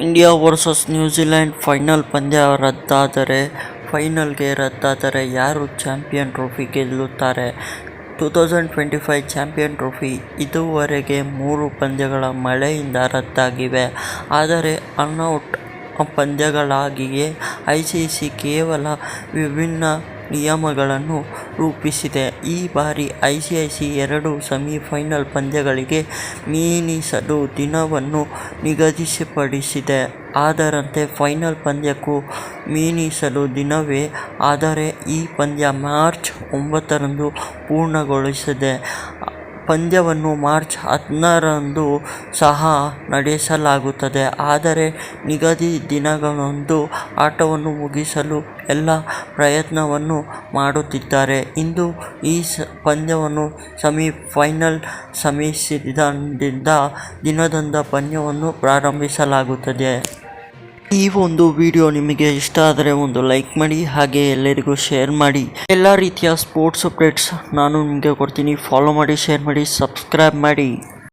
India versus New Zealand final ಪಂದ್ಯ ರದ್ದಾದರೆ, ಫೈನಲ್ಗೆ ರದ್ದಾದರೆ ಯಾರು champion trophy ಗೆಲ್ಲುತ್ತಾರೆ? Two thousand twenty five champion trophy ಇದುವರೆಗೆ ಮೂರು ಪಂದ್ಯಗಳ ಮಳೆಯಿಂದ ರದ್ದಾಗಿವೆ. ಆದರೆ ಅನ್ಔಟ್ ಪಂದ್ಯಗಳಾಗಿಯೇ ಐ ಸಿ ಸಿ ಕೇವಲ ವಿಭಿನ್ನ ನಿಯಮಗಳನ್ನು ರೂಪಿಸಿದೆ. ಈ ಬಾರಿ ಐ ಸಿ ಐ ಸಿ ಎರಡು ಸೆಮಿಫೈನಲ್ ಪಂದ್ಯಗಳಿಗೆ ಮೀನಿಸಲು ದಿನವನ್ನು ನಿಗದಿಸಿಪಡಿಸಿದೆ ಅದರಂತೆ ಫೈನಲ್ ಪಂದ್ಯಕ್ಕೂ ಮೀನಿಸಲು ದಿನವೇ, ಆದರೆ ಈ ಪಂದ್ಯ ಮಾರ್ಚ್ ಒಂಬತ್ತರಂದು ಪೂರ್ಣಗೊಳ್ಳಲಿದೆ ಪಂದ್ಯವನ್ನು ಮಾರ್ಚ್ ಹದಿನಾರರಂದು ಸಹ ನಡೆಸಲಾಗುತ್ತದೆ. ಆದರೆ, ನಿಗದಿ ದಿನಗಳಂದು ಆಟವನ್ನು ಮುಗಿಸಲು ಎಲ್ಲ ಪ್ರಯತ್ನವನ್ನು ಮಾಡುತ್ತಿದ್ದಾರೆ. ಇಂದು ಈ ಸ, ಪಂದ್ಯವನ್ನು ಸೆಮಿಫೈನಲ್ ಸಮೀಸಿದ ದಿನದಂದು ಪಂದ್ಯವನ್ನು ಪ್ರಾರಂಭಿಸಲಾಗುತ್ತದೆ. ಈ ಒಂದು ವಿಡಿಯೋ ನಿಮಗೆ ಇಷ್ಟ ಆದರೆ ಒಂದು ಲೈಕ್ ಮಾಡಿ, ಹಾಗೆ ಎಲ್ಲರಿಗೂ ಶೇರ್ ಮಾಡಿ. ಎಲ್ಲ ರೀತಿಯ ಸ್ಪೋರ್ಟ್ಸ್ ಅಪ್ಡೇಟ್ಸ್ ನಾನು ನಿಮಗೆ ಕೊಡ್ತೀನಿ. ಫಾಲೋ ಮಾಡಿ ಶೇರ್ ಮಾಡಿ ಸಬ್ಸ್ಕ್ರೈಬ್ ಮಾಡಿ.